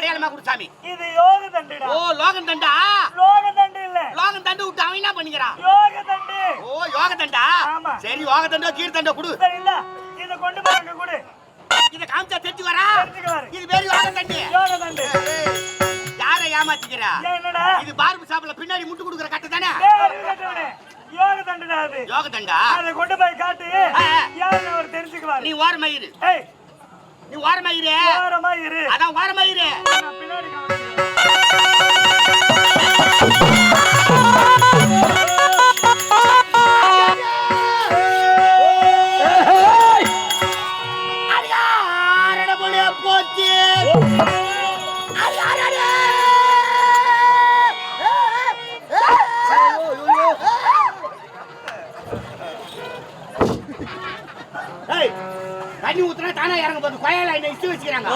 அடையாளமா கொடு சாமி. இது யோக தண்டுடா. ஓ லோகம் தண்டா? யோக தண்டு இல்ல. லோகம் தண்டு விட்டு அவன் என்ன பண்ணிக்கிறான் யோக தண்டு. ஓ யோக தண்டா? ஆமா. சரி யோக தண்டோ கீழ் தண்டோ கொடு. சரி இல்ல. இத கொண்டு போங்க கொடு. இத காமிச்சா தெரிஞ்சு வரா இது பேரு யோக தண்டு. யோக தண்டு. யாரை ஏமாத்திக்கிறா? என்னடா? இது பார்பு ஷாப்ல பின்னாடி முட்டு கொடுக்குற கட்டு தானே. யோக தண்டுடா அது. யோக தண்டா? அதை கொண்டு போய் காட்டு. யாருன்னு அவர் தெரிஞ்சுக்குவாரு. நீ ஓரமயிரு ஏய். நீ ஓரமயிரு ஓரமா இரு. அதான் ஓரமயிரு போச்சு தண்ணி ஊத்துனா தானா இறங்க போகுது. கொயல என்ன இஷ்டு வச்சுக்கிறாங்க?